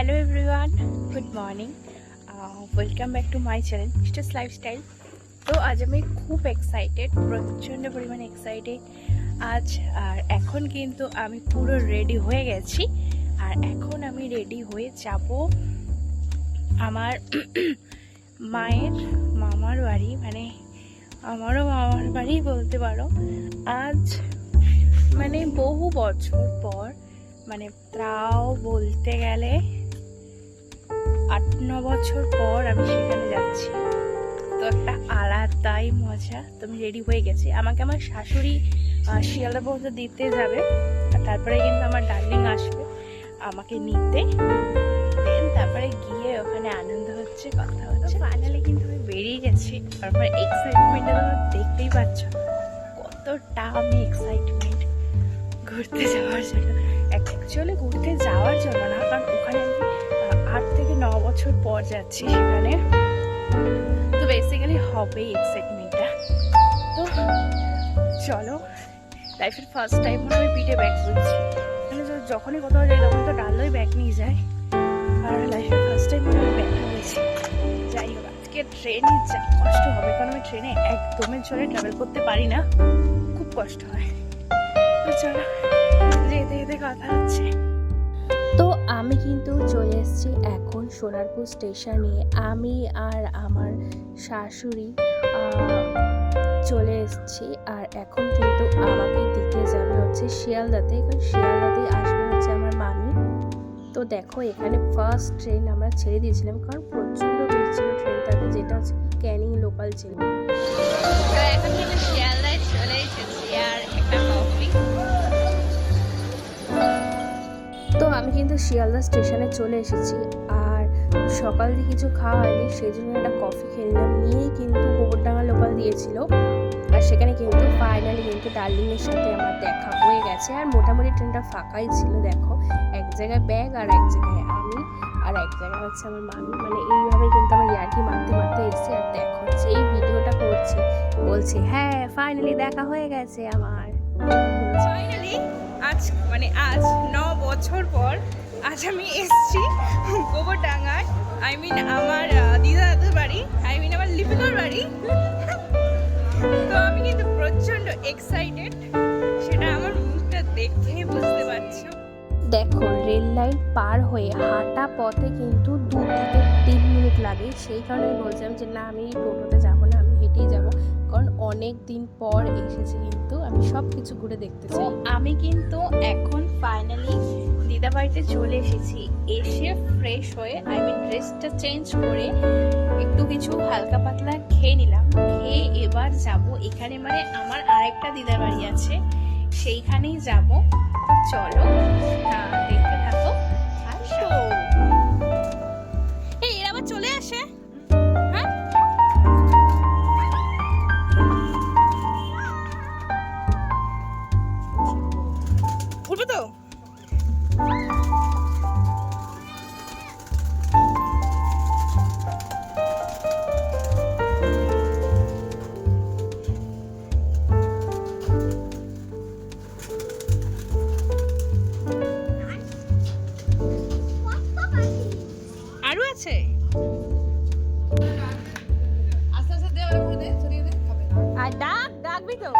Hello everyone good morning welcome back to my channel misters lifestyle তো আজ আমি খুব এক্সাইটেড প্রচণ্ড পরিমাণে এক্সাইটেড আজ, আর এখন কিন্তু আমি পুরো রেডি হয়ে গেছি। আর এখন আমি রেডি হয়ে যাব আমার মায়ের মামার বাড়ি। মানে আমারও মামার বাড়ি বলতে পারো। আজ মানে বহু বছর পর মানে তাও বলতে গেলে আট ন বছর পর আমি সেখানে যাচ্ছি। তো একটা আলাদাই মজা। তো আমি রেডি হয়ে গেছি। আমাকে আমার শাশুড়ি শিয়ালদা পর্যন্ত দিতে যাবে। আর তারপরে কিন্তু আমার ডার্লিং আসবে আমাকে নিতে। দেন তারপরে গিয়ে ওখানে আনন্দ হচ্ছে কথা হচ্ছে। ফাইনালি কিন্তু আমি বেরিয়ে গেছি। তারপরে এক্সাইটমেন্টটা তোমরা দেখতেই পাচ্ছ। কতটা আমি এক্সাইটমেন্ট ঘুরতে যাওয়ার জন্য। অ্যাকচুয়ালি ঘুরতে যাওয়ার জন্য না কারণ ওখানে আমি ন বছর পর যাচ্ছি সেখানে। তো বেসিক্যালি হবেই এক্সাইটমেন্টটা তো চলো লাইফের ফার্স্ট টাইম আমি পিঠে ব্যাগ করছি। মানে যখনই কোথাও যাই তখন তো ডালই ব্যাগ নিয়ে যায়। আর লাইফের ফার্স্ট টাইম আমি ব্যাগটা হয়েছি যাই হোক, আজকে ট্রেনে যা কষ্ট হবে, কারণ আমি ট্রেনে একদমের জন্য ট্রাভেল করতে পারি না। খুব কষ্ট হয়। তো চলো, যেতে যেতে কথা হচ্ছে। আমি কিন্তু চলে এসেছি এখন সোনারপুর স্টেশনে আমি আর আমার শাশুড়ি চলে এসেছি। আর এখন কিন্তু আমাকে দিতে যাবে হচ্ছে শিয়ালদাতে। কারণ শিয়ালদাতে আসবে হচ্ছে আমার মামি। তো দেখো, এখানে ফার্স্ট ট্রেন আমরা ছেড়ে দিয়েছিলাম। কারণ প্রচণ্ড ভিড় ছিল ট্রেনটাতে যেটা হচ্ছে ক্যানিং লোকাল ছিল কিন্তু শিয়ালদা স্টেশনে চলে এসেছি। আর সকাল দিয়ে কিছু খাওয়া হয়নি, সেই জন্য একটা কফি খেয়ে নিলাম নিয়েই কিন্তু গোবরডাঙ্গা লোকাল দিয়েছিল। আর সেখানে কিন্তু ফাইনালি কিন্তু ডার্লিংয়ের সাথে আমার দেখা হয়ে গেছে। আর মোটামুটি ট্রেনটা ফাঁকাই ছিল, দেখো। এক জায়গায় ব্যাগ আর এক জায়গায় আমি, আর এক জায়গায় হচ্ছে আমার মামি। মানে এইভাবে কিন্তু আমার ইয়ার্কি মারতে মারতে এসেছি। আর দেখো হচ্ছে এই ভিডিওটা করছি, বলছি হ্যাঁ ফাইনালি দেখা হয়ে গেছে আমার। ফাইনালি আজ মানে আজ ন বছর পর আজ আমি এসছি গোবরডাঙ্গায়। আই মিন আমার দিদা দাদুর বাড়ি আই মিন আমার লিপিকার বাড়ি। তো আমি কিন্তু প্রচণ্ড এক্সাইটেড সেটা আমার মুখটা দেখেই বুঝতে পারছ। দেখো, রেল লাইন পার হয়ে হাঁটা পথে কিন্তু দু থেকে তিন মিনিট লাগে। সেই কারণে বলছিলাম যে, না, আমি টোটোতে যাব না, আমি হেঁটেই যাব। অনেক দিন পর এসেছি কিন্তু আমি সব কিছু ঘুরে দেখতে চাই। আমি কিন্তু এখন ফাইনালি দিদা বাড়িতে চলে এসেছি। এসে ফ্রেশ হয়ে আই মিন ড্রেসটা চেঞ্জ করে একটু কিছু হালকা পাতলা খেয়ে নিলাম। খেয়ে এবার যাব এখানে মানে আমার আরেকটা দিদার বাড়ি আছে সেইখানেই যাব। তো চলো। আরও আছে? আস্তে আস্তে দে ওরা দে ছড়িয়ে দে খাবে। আর ডাক ডাকবি তো?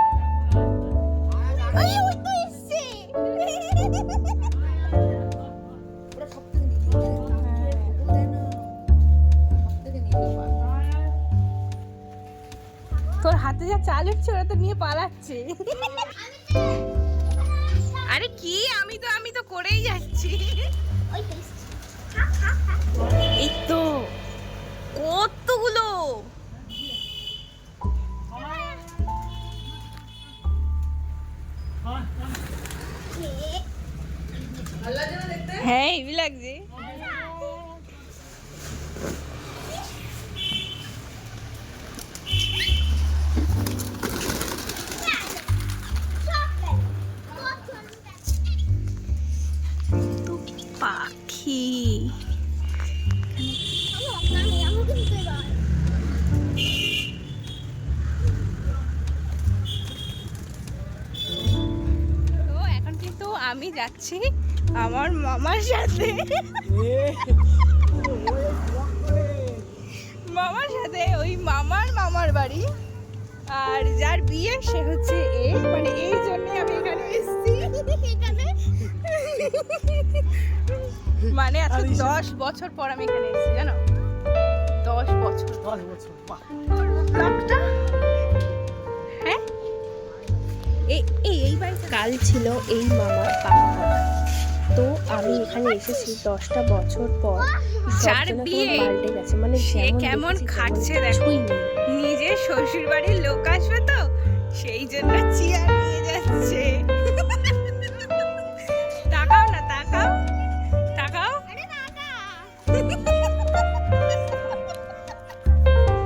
হাতে যা চাল উঠছে, ওরা তো নিয়ে পালাচ্ছে। আরে কি? আমি তো আমি তো করেই যাচ্ছি। এই তো, কতগুলো? হ্যাঁ হেভি লাগছে আমি যাচ্ছি আমার মামার সাথে। মামার সাথে ওই মামার মামার বাড়ি। আর যার বিয়ে সে হচ্ছে এ। মানে এই জন্যে আমি এখানে এসেছি। এখানে। মানে আজকে দশ বছর পর আমি এখানে এসেছি জানো? দশ বছর। দশ বছর কাল ছিল এই মামার পাকা তো আমি এখানে এসেছি দশটা বছর পর। যার বিয়ে, মানে সে কেমন খাটছে দেখো। নিজের শ্বশুর বাড়ির লোক আসবে তো সেই জন্য চেয়ার নিয়ে যাচ্ছে। তাকাও না তাকাও। তাকাও।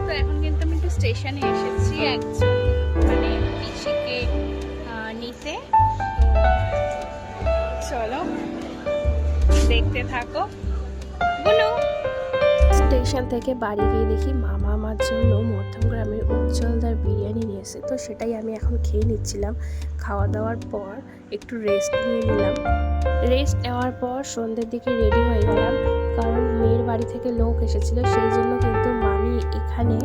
তো এখন কিন্তু আমি একটু স্টেশনে এসেছি একজন। তো চলো, দেখতে থাকো। বলো। স্টেশন থেকে বাড়ি গিয়ে দেখি মামা আমার জন্য মধ্যমগ্রামের উজ্জ্বলদার বিরিয়ানি নিয়ে এসে তো সেটাই আমি এখন খেয়ে নিচ্ছিলাম। খাওয়া দাওয়ার পর একটু রেস্ট নিয়ে নিলাম। রেস্ট নেওয়ার পর সন্ধ্যের দিকে রেডি হয়ে গেলাম। কারণ মেয়ের বাড়ি থেকে লোক এসেছিল, সেই জন্য কিন্তু মামি এখানে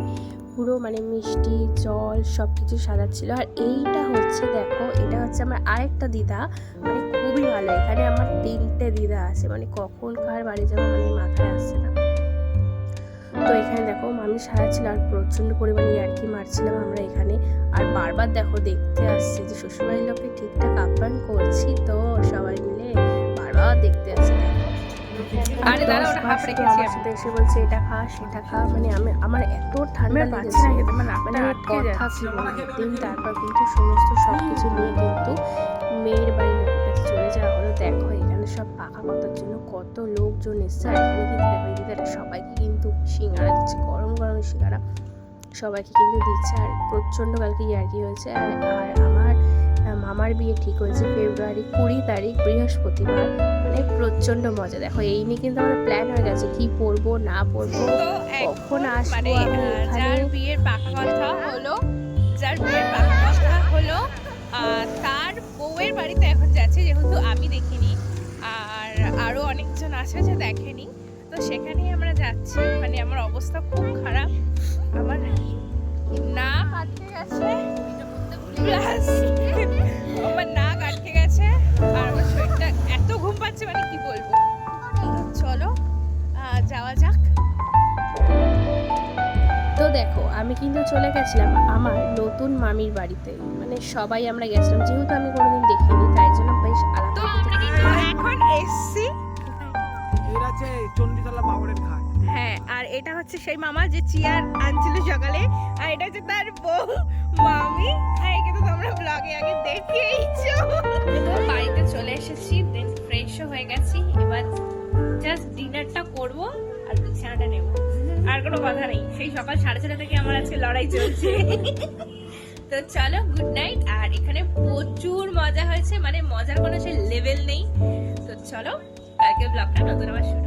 পুরো মানে মিষ্টি, জল সব কিছু সাজাচ্ছিল। আর এইটা হচ্ছে, দেখো, এটা হচ্ছে আমার আরেকটা দিদা মানে খুবই ভালো। এখানে আমার তিনটে দিদা আছে মানে কখন কার বাড়ি যাব মানে মাথায় আসছে না। তো এখানে দেখো, মামি সারাচ্ছিল আর প্রচণ্ড পরিমাণে ইয়ার্কি মারছিলাম আমরা এখানে। আর বারবার দেখো, দেখতে আসছে যে শ্বশুরবাড়ির লোকে ঠিকঠাক আপ্যায়ন করছি তো আরে দাঁড়া, ওটা হাফ রেখেছি আমি। এসে বলছে এটা খা সেটা খা। মানে আমি আমার এত ঠান্ডা লেগেছে। না খেতে, মানে নাকটা কথা। ছিল দিন তারপর কিন্তু সমস্ত সব কিছু নিয়ে কিন্তু মেয়ের বাড়ির লোকের কাছে চলে যাওয়া হলো। দেখো এখানে সব পাকা কথার জন্য কত লোকজন এসছে। আর এখানে কিন্তু দেখো দিদারা সবাইকে কিন্তু সিঙ্গারা দিচ্ছে গরম গরম সিঙ্গারা সবাইকে কিন্তু দিচ্ছে। আর প্রচণ্ড কালকে ইয়ার্কি হয়েছে। আর আমার মামার বিয়ে ঠিক হয়েছে ফেব্রুয়ারি কুড়ি তারিখ বৃহস্পতিবার। মানে প্রচণ্ড মজা। দেখো এই নিয়ে কিন্তু আমার প্ল্যান হয়ে গেছে কি পরবো না পরবো কখন আসব মানে এখানে? যার বিয়ের পাকা কথা হলো যার বিয়ের পাকা কথা হলো তার বউয়ের বাড়িতে এখন যাচ্ছে যেহেতু আমি দেখিনি আর আরও অনেকজন আছে যে দেখেনি। তো সেখানেই আমরা যাচ্ছি। মানে আমার অবস্থা খুব খারাপ। আমার নাক আটকে গেছে। প্লাস পাচ্ছে মানে কি বলব? চলো যাওয়া যাক। তো দেখো আমি কিন্তু চলে গেছিলাম আমার নতুন মামির বাড়িতে। মানে সবাই আমরা গেছিলাম যেহেতু আমি কোনোদিন দেখিনি তাই জন্য বেশ আলাদা তো আমরা কিন্তু এখন এসছি। হ্যাঁ আর এটা হচ্ছে সেই মামা যে চেয়ার আনছিল সকালে আর এটা হচ্ছে তার বউ মামি। আর একে তো তোমরা ব্লগে আগে দেখেইছো। বাড়িতে চলে এসেছি দেন ফ্রেশও হয়ে গেছি। এবার জাস্ট ডিনারটা করব আর বিছানাটা নেব। আর কোনো কথা নেই। সেই সকাল সাড়ে ছটা থেকে আমার আজকে লড়াই চলছে। তো চলো গুড নাইট আর এখানে প্রচুর মজা হয়েছে। মানে মজার কোনো সেই লেভেল নেই। তো চলো কালকে ব্লগটা নতুন আবার শুরু